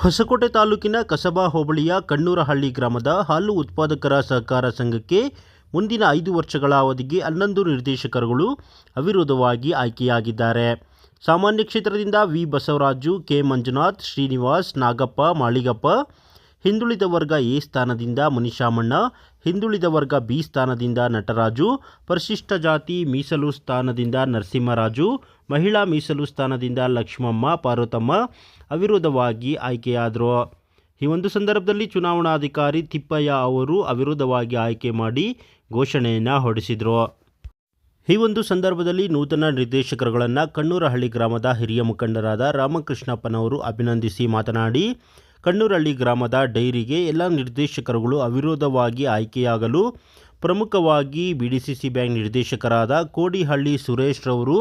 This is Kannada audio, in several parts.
ಹೊಸಕೋಟೆ ತಾಲೂಕಿನ ಕಸಬಾ ಹೋಬಳಿಯ ಕಣ್ಣೂರಹಳ್ಳಿ ಗ್ರಾಮದ ಹಾಲು ಉತ್ಪಾದಕರ ಸಹಕಾರ ಸಂಘಕ್ಕೆ ಮುಂದಿನ ಐದು ವರ್ಷಗಳ ಅವಧಿಗೆ ಹನ್ನೊಂದು ನಿರ್ದೇಶಕರುಗಳು ಅವಿರೋಧವಾಗಿ ಆಯ್ಕೆಯಾಗಿದ್ದಾರೆ. ಸಾಮಾನ್ಯ ಕ್ಷೇತ್ರದಿಂದ ವಿ ಬಸವರಾಜು, ಕೆ ಮಂಜುನಾಥ್, ಶ್ರೀನಿವಾಸ್, ನಾಗಪ್ಪ, ಮಾಳಿಗಪ್ಪ ಹಿಂದುಳಿದ ವರ್ಗ ಎ ಸ್ಥಾನದಿಂದ ಮನಿಷಾಮಣ್ಣ ಹಿಂದುಳಿದ ವರ್ಗ ಬಿ ಸ್ಥಾನದಿಂದ ನಟರಾಜು, ಪರಿಶಿಷ್ಟ ಜಾತಿ ಮೀಸಲು ಸ್ಥಾನದಿಂದ ನರಸಿಂಹರಾಜು, ಮಹಿಳಾ ಮೀಸಲು ಸ್ಥಾನದಿಂದ ಲಕ್ಷ್ಮಮ್ಮ, ಪಾರ್ವತಮ್ಮ ಅವಿರೋಧವಾಗಿ ಆಯ್ಕೆಯಾದರು. ಈ ಒಂದು ಸಂದರ್ಭದಲ್ಲಿ ಚುನಾವಣಾಧಿಕಾರಿ ತಿಪ್ಪಯ್ಯ ಅವರು ಅವಿರೋಧವಾಗಿ ಆಯ್ಕೆ ಮಾಡಿ ಘೋಷಣೆಯನ್ನು ಹೊರಡಿಸಿದರು. ಈ ಒಂದು ಸಂದರ್ಭದಲ್ಲಿ ನೂತನ ನಿರ್ದೇಶಕರುಗಳನ್ನು ಕಣ್ಣೂರಹಳ್ಳಿ ಗ್ರಾಮದ ಹಿರಿಯ ಮುಖಂಡರಾದ ರಾಮಕೃಷ್ಣಪ್ಪನವರು ಅಭಿನಂದಿಸಿ ಮಾತನಾಡಿ ಕಣ್ಣೂರಹಳ್ಳಿ ಗ್ರಾಮದ ಡೈರಿಗೆ ಎಲ್ಲ ನಿರ್ದೇಶಕರುಗಳು ಅವಿರೋಧವಾಗಿ ಆಯ್ಕೆಯಾಗಲು ಪ್ರಮುಖವಾಗಿ B D C C bank ನಿರ್ದೇಶಕರಾದ ಕೋಡಿಹಳ್ಳಿ ಸುರೇಶ್ ರವರು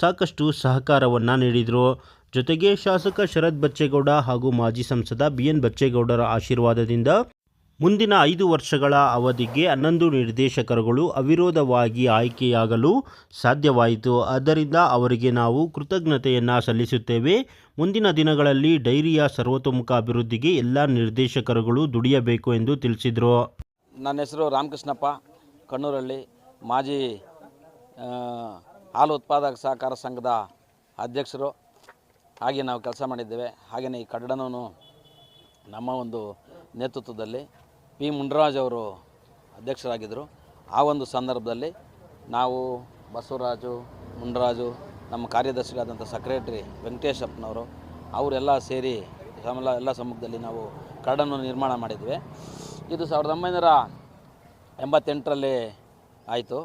ಸಾಕಷ್ಟು ಸಹಕಾರವನ್ನು ನೀಡಿದರು. ಜೊತೆಗೆ ಶಾಸಕ ಶರತ್ ಬಚ್ಚೇಗೌಡ ಹಾಗೂ ಮಾಜಿ ಸಂಸದ ಬಿ ಎನ್ ಬಚ್ಚೇಗೌಡರ ಆಶೀರ್ವಾದದಿಂದ ಮುಂದಿನ ಐದು ವರ್ಷಗಳ ಅವಧಿಗೆ ಹನ್ನೊಂದು ನಿರ್ದೇಶಕರುಗಳು ಅವಿರೋಧವಾಗಿ ಆಯ್ಕೆಯಾಗಲು ಸಾಧ್ಯವಾಯಿತು. ಆದ್ದರಿಂದ ಅವರಿಗೆ ನಾವು ಕೃತಜ್ಞತೆಯನ್ನು ಸಲ್ಲಿಸುತ್ತೇವೆ. ಮುಂದಿನ ದಿನಗಳಲ್ಲಿ ಡೈರಿಯ ಸರ್ವತೋಮುಖ ಅಭಿವೃದ್ಧಿಗೆ ಎಲ್ಲ ನಿರ್ದೇಶಕರುಗಳು ದುಡಿಯಬೇಕು ಎಂದು ತಿಳಿಸಿದರು. ನನ್ನ ಹೆಸರು ರಾಮಕೃಷ್ಣಪ್ಪ. ಕಣ್ಣೂರಳ್ಳಿ ಮಾಜಿ ಹಾಲು ಉತ್ಪಾದಕ ಸಹಕಾರ ಸಂಘದ ಅಧ್ಯಕ್ಷರು. ಹಾಗೆ ನಾವು ಕೆಲಸ ಮಾಡಿದ್ದೇವೆ. ಹಾಗೆಯೇ ಈ ಕಟ್ಟಡನೂ ನಮ್ಮ ಒಂದು ನೇತೃತ್ವದಲ್ಲಿ ಪಿ ಮುನ್ರಾಜ್ ಅವರು ಅಧ್ಯಕ್ಷರಾಗಿದ್ದರು. ಆ ಒಂದು ಸಂದರ್ಭದಲ್ಲಿ ನಾವು ಬಸವರಾಜು ಮುನ್ರಾಜು, ನಮ್ಮ ಕಾರ್ಯದರ್ಶಿಗಳಾದಂಥ ಸೆಕ್ರೆಟ್ರಿ ವೆಂಕಟೇಶಪ್ಪನವರು, ಅವರೆಲ್ಲ ಸೇರಿ ಸಮ ಎಲ್ಲ ಸಮ್ಮುಖದಲ್ಲಿ ನಾವು ಕರಡನ್ನು ನಿರ್ಮಾಣ ಮಾಡಿದ್ವಿ. ಇದು ಸಾವಿರದ ಒಂಬೈನೂರ ಎಂಬತ್ತೆಂಟರಲ್ಲಿ ಆಯಿತು.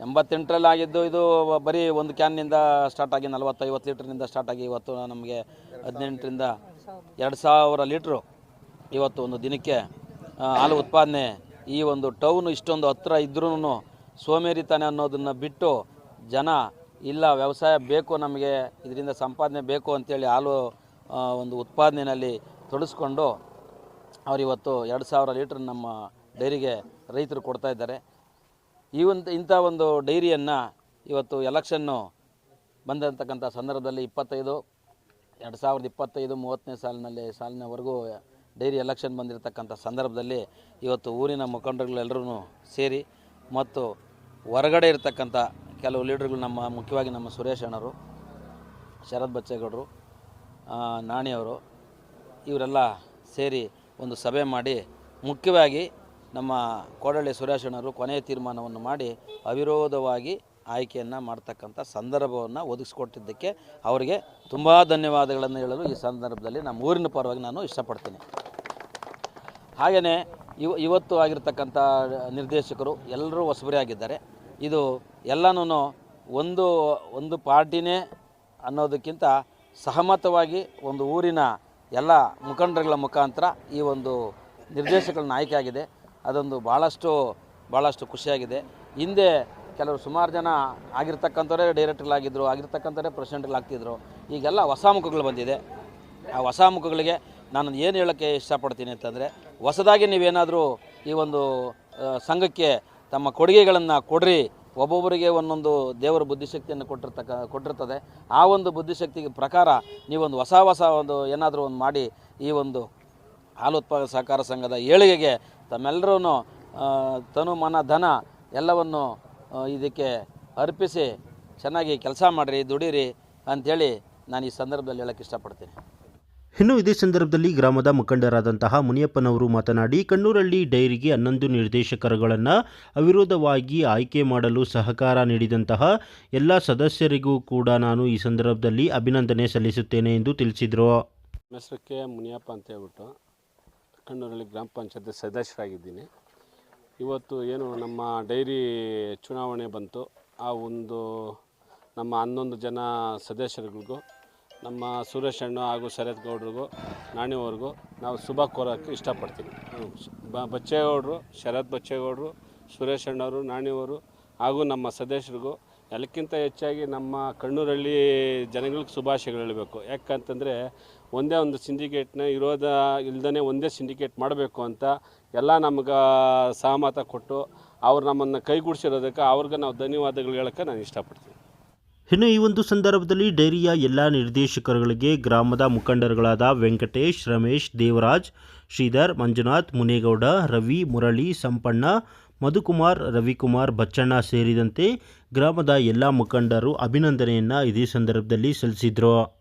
ಎಂಬತ್ತೆಂಟರಲ್ಲಿ ಆಗಿದ್ದು ಇದು ಬರೀ ಒಂದು ಕ್ಯಾನ್ನಿಂದ ಸ್ಟಾರ್ಟ್ ಆಗಿ ನಲವತ್ತೈವತ್ತು ಲೀಟ್ರಿಂದ ಸ್ಟಾರ್ಟ್ ಆಗಿ ಇವತ್ತು ನಮಗೆ ಹದಿನೆಂಟರಿಂದ ಎರಡು ಸಾವಿರ ಲೀಟ್ರು ಇವತ್ತು ಒಂದು ದಿನಕ್ಕೆ ಹಾಲು ಉತ್ಪಾದನೆ ಈ ಒಂದು ಟೌನು ಇಷ್ಟೊಂದು ಹತ್ತಿರ ಇದ್ರೂ ಸೋಮೇರಿತಾನೆ ಅನ್ನೋದನ್ನು ಬಿಟ್ಟು ಜನ, ಇಲ್ಲ ವ್ಯವಸಾಯ ಬೇಕು ನಮಗೆ, ಇದರಿಂದ ಸಂಪಾದನೆ ಬೇಕು ಅಂತೇಳಿ ಹಾಲು ಒಂದು ಉತ್ಪಾದನೆಯಲ್ಲಿ ತೊಡಸ್ಕೊಂಡು ಅವರಿವತ್ತು ಎರಡು ಸಾವಿರ ಲೀಟ್ರ್ ನಮ್ಮ ಡೈರಿಗೆ ರೈತರು ಕೊಡ್ತಾ ಇದ್ದಾರೆ. ಈ ಒಂದು, ಇಂಥ ಒಂದು ಡೈರಿಯನ್ನು ಇವತ್ತು ಎಲೆಕ್ಷನ್ನು ಬಂದಂತಕ್ಕಂಥ ಸಂದರ್ಭದಲ್ಲಿ ಇಪ್ಪತ್ತೈದು, ಎರಡು ಸಾವಿರದ ಇಪ್ಪತ್ತೈದು, ಮೂವತ್ತನೇ ಸಾಲಿನಲ್ಲಿ, ಸಾಲಿನವರೆಗೂ ಡೈರಿ ಎಲೆಕ್ಷನ್ ಬಂದಿರತಕ್ಕಂಥ ಸಂದರ್ಭದಲ್ಲಿ ಇವತ್ತು ಊರಿನ ಮುಖಂಡರುಗಳೆಲ್ಲರೂ ಸೇರಿ ಮತ್ತು ಹೊರಗಡೆ ಇರತಕ್ಕಂಥ ಕೆಲವು ಲೀಡರ್ಗಳು ನಮ್ಮ ಮುಖ್ಯವಾಗಿ ನಮ್ಮ ಸುರೇಶ್ ಅಣ್ಣರು, ಶರತ್ ಬಚ್ಚೇಗೌಡರು ನಾಣಿಯವರು ಇವರೆಲ್ಲ ಸೇರಿ ಒಂದು ಸಭೆ ಮಾಡಿ ಮುಖ್ಯವಾಗಿ ನಮ್ಮ ಕೋಡಳ್ಳಿ ಸುರೇಶಣ್ಣರು ಕೊನೆಯ ತೀರ್ಮಾನವನ್ನು ಮಾಡಿ ಅವಿರೋಧವಾಗಿ ಆಯ್ಕೆಯನ್ನು ಮಾಡ್ತಕ್ಕಂಥ ಸಂದರ್ಭವನ್ನು ಒದಗಿಸ್ಕೊಟ್ಟಿದ್ದಕ್ಕೆ ಅವರಿಗೆ ತುಂಬ ಧನ್ಯವಾದಗಳನ್ನು ಹೇಳಲು ಈ ಸಂದರ್ಭದಲ್ಲಿ ನಮ್ಮ ಊರಿನ ಪರವಾಗಿ ನಾನು ಇಷ್ಟಪಡ್ತೀನಿ. ಹಾಗೆಯೇ ಇವ, ಇವತ್ತು ಆಗಿರ್ತಕ್ಕಂಥ ನಿರ್ದೇಶಕರು ಎಲ್ಲರೂ ಹೊಸಬರೇ ಆಗಿದ್ದಾರೆ. ಇದು ಎಲ್ಲನೂ ಒಂದು ಒಂದು ಪಾರ್ಟಿನೇ ಅನ್ನೋದಕ್ಕಿಂತ ಸಹಮತವಾಗಿ ಒಂದು ಊರಿನ ಎಲ್ಲ ಮುಖಂಡರುಗಳ ಮುಖಾಂತರ ಈ ಒಂದು ನಿರ್ದೇಶಕರನ್ನ ಆಯ್ಕೆ ಆಗಿದೆ. ಅದೊಂದು ಭಾಳಷ್ಟು ಭಾಳಷ್ಟು ಖುಷಿಯಾಗಿದೆ. ಹಿಂದೆ ಕೆಲವರು ಸುಮಾರು ಜನ ಆಗಿರ್ತಕ್ಕಂಥವರೇ ಡೈರೆಕ್ಟರ್ಗಳಾಗಿದ್ದರು ಆಗಿರ್ತಕ್ಕಂಥವರೇ ಪ್ರೆಸಿಡೆಂಟ್ಗಳಾಗ್ತಿದ್ರು ಈಗೆಲ್ಲ ಹೊಸ ಮುಖಗಳು ಬಂದಿದೆ. ಆ ಹೊಸ ಮುಖಗಳಿಗೆ ನಾನು ಏನು ಹೇಳೋಕ್ಕೆ ಇಷ್ಟಪಡ್ತೀನಿ ಅಂತಂದರೆ, ಹೊಸದಾಗಿ ನೀವೇನಾದರೂ ಈ ಒಂದು ಸಂಘಕ್ಕೆ ತಮ್ಮ ಕೊಡುಗೆಗಳನ್ನು ಕೊಡ್ರಿ. ಒಬ್ಬೊಬ್ಬರಿಗೆ ಒಂದೊಂದು ದೇವರ ಬುದ್ಧಿಶಕ್ತಿಯನ್ನು ಕೊಟ್ಟಿರ್ತಕ್ಕ, ಕೊಟ್ಟಿರ್ತದೆ. ಆ ಒಂದು ಬುದ್ಧಿಶಕ್ತಿಗೆ ಪ್ರಕಾರ ನೀವೊಂದು ಹೊಸ ಹೊಸ ಒಂದು ಏನಾದರೂ ಒಂದು ಮಾಡಿ ಈ ಒಂದು ಹಾಲು ಉತ್ಪಾದಕ ಸಹಕಾರ ಸಂಘದ ಏಳಿಗೆಗೆ ತಮ್ಮೆಲ್ಲರೂ ತನು ಮನ, ಧನ ಎಲ್ಲವನ್ನು ಇದಕ್ಕೆ ಅರ್ಪಿಸಿ ಚೆನ್ನಾಗಿ ಕೆಲಸ ಮಾಡಿರಿ ದುಡೀರಿ ಅಂಥೇಳಿ ನಾನು ಈ ಸಂದರ್ಭದಲ್ಲಿ ಹೇಳಕ್ಕೆ ಇಷ್ಟಪಡ್ತೀನಿ. ಇನ್ನು ಇದೇ ಸಂದರ್ಭದಲ್ಲಿ ಗ್ರಾಮದ ಮುಖಂಡರಾದಂತಹ ಮುನಿಯಪ್ಪನವರು ಮಾತನಾಡಿ ಕಣ್ಣೂರಳ್ಳಿ ಡೈರಿಗೆ ಹನ್ನೊಂದು ನಿರ್ದೇಶಕರುಗಳನ್ನು ಅವಿರೋಧವಾಗಿ ಆಯ್ಕೆ ಮಾಡಲು ಸಹಕಾರ ನೀಡಿದಂತಹ ಎಲ್ಲ ಸದಸ್ಯರಿಗೂ ಕೂಡ ನಾನು ಈ ಸಂದರ್ಭದಲ್ಲಿ ಅಭಿನಂದನೆ ಸಲ್ಲಿಸುತ್ತೇನೆ ಎಂದು ತಿಳಿಸಿದರು. ಹೆಸರು ಕೆ ಮುನಿಯಪ್ಪ ಅಂತ ಹೇಳ್ಬಿಟ್ಟು ಕಣ್ಣೂರಳ್ಳಿ ಗ್ರಾಮ ಪಂಚಾಯತ್ ಸದಸ್ಯರಾಗಿದ್ದೀನಿ. ಇವತ್ತು ಏನು ನಮ್ಮ ಡೈರಿ ಚುನಾವಣೆ ಬಂತು ಆ ಒಂದು ನಮ್ಮ ಹನ್ನೊಂದು ಜನ ಸದಸ್ಯರುಗಳಿಗೂ, ನಮ್ಮ ಸುರೇಶ್ ಅಣ್ಣ ಹಾಗೂ ಶರತ್ ಗೌಡ್ರಿಗೂ ನಾಣಿಯವ್ರಿಗೂ ನಾವು ಶುಭ ಕೋರೋಕ್ಕೆ ಇಷ್ಟಪಡ್ತೀನಿ. ಬ, ಬಚ್ಚೇಗೌಡರು, ಶರತ್ ಬಚ್ಚೇಗೌಡರು, ಸುರೇಶ್ ಅಣ್ಣವರು ನಾಣಿಯವರು ಹಾಗೂ ನಮ್ಮ ಸದಸ್ಯರಿಗೂ ಎಲ್ಲಕ್ಕಿಂತ ಹೆಚ್ಚಾಗಿ ನಮ್ಮ ಕಣ್ಣೂರಲ್ಲಿ ಜನಗಳಿಗೆ ಶುಭಾಶಯಗಳು ಹೇಳಬೇಕು. ಯಾಕಂತಂದರೆ ಒಂದೇ ಒಂದು ಸಿಂಡಿಕೇಟ್ನ ಇರೋದ ಇಲ್ದೇ ಒಂದೇ ಸಿಂಡಿಕೇಟ್ ಮಾಡಬೇಕು ಅಂತ ಎಲ್ಲ ನಮ್ಗೆ ಸಹಮತ ಕೊಟ್ಟು ಅವ್ರು ನಮ್ಮನ್ನು ಕೈಗೂಡಿಸಿರೋದಕ್ಕೆ ಅವ್ರಿಗೆ ನಾವು ಧನ್ಯವಾದಗಳು ಹೇಳಕ್ಕೆ ನಾನು ಇಷ್ಟಪಡ್ತೀನಿ. ಇನ್ನು ಈ ಒಂದು ಸಂದರ್ಭದಲ್ಲಿ ಡೈರಿಯ ಎಲ್ಲ ನಿರ್ದೇಶಕರುಗಳಿಗೆ ಗ್ರಾಮದ ಮುಖಂಡರುಗಳಾದ ವೆಂಕಟೇಶ್, ರಮೇಶ್, ದೇವರಾಜ್ ಶ್ರೀಧರ್, ಮಂಜುನಾಥ್, ಮುನೇಗೌಡ, ರವಿ, ಮುರಳಿ, ಸಂಪಣ್ಣ, ಮಧುಕುಮಾರ್, ರವಿಕುಮಾರ್, ಬಚ್ಚಣ್ಣ ಸೇರಿದಂತೆ ಗ್ರಾಮದ ಎಲ್ಲ ಮುಖಂಡರು ಅಭಿನಂದನೆಯನ್ನು ಇದೇ ಸಂದರ್ಭದಲ್ಲಿ ಸಲ್ಲಿಸಿದರು.